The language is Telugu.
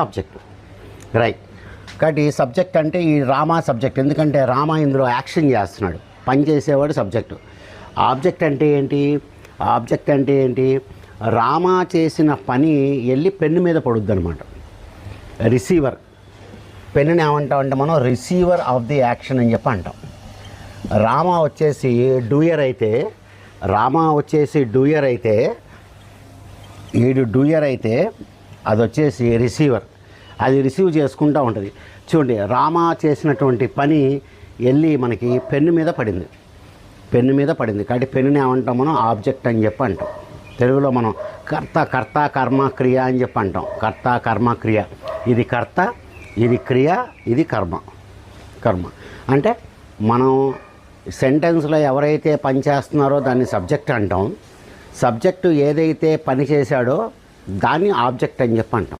ఆబ్జెక్ట్. రైట్ కాబట్టి ఈ సబ్జెక్ట్ అంటే ఈ రామా సబ్జెక్ట్. ఎందుకంటే రామ ఇందులో యాక్షన్ చేస్తున్నాడు. పని చేసేవాడు సబ్జెక్టు. ఆబ్జెక్ట్ అంటే ఏంటి? ఆబ్జెక్ట్ అంటే ఏంటి? రామా చేసిన పని వెళ్ళి పెన్ను మీద పడుద్ది అనమాట రిసీవర్ పెన్నుని ఏమంటాం అంటే మనం రిసీవర్ ఆఫ్ ది యాక్షన్ అని చెప్పి అంటాం. రామ వచ్చేసి డూయర్ అయితే రామ వచ్చేసి డూయర్ అయితే ఈడు డూయర్ అయితే అది వచ్చేసి రిసీవర్. అది రిసీవ్ చేసుకుంటూ ఉంటుంది. చూడండి రామ చేసినటువంటి పని వెళ్ళి మనకి పెన్ను మీద పడింది. పెన్ను మీద పడింది. కాబట్టి పెన్నుని ఏమంటాం మనం? ఆబ్జెక్ట్ అని చెప్పి అంటాం. తెలుగులో మనం కర్త కర్త కర్మ క్రియ అని చెప్పి అంటాం. కర్త కర్మ క్రియ. ఇది కర్త ఇది క్రియ ఇది కర్మ. కర్మ. అంటే మనం సెంటెన్స్లో ఎవరైతే పని చేస్తున్నారో దాన్ని సబ్జెక్ట్ అంటాం. సబ్జెక్టు ఏదైతే పని చేశాడో దాన్ని ఆబ్జెక్ట్ అని చెప్పి అంటాం.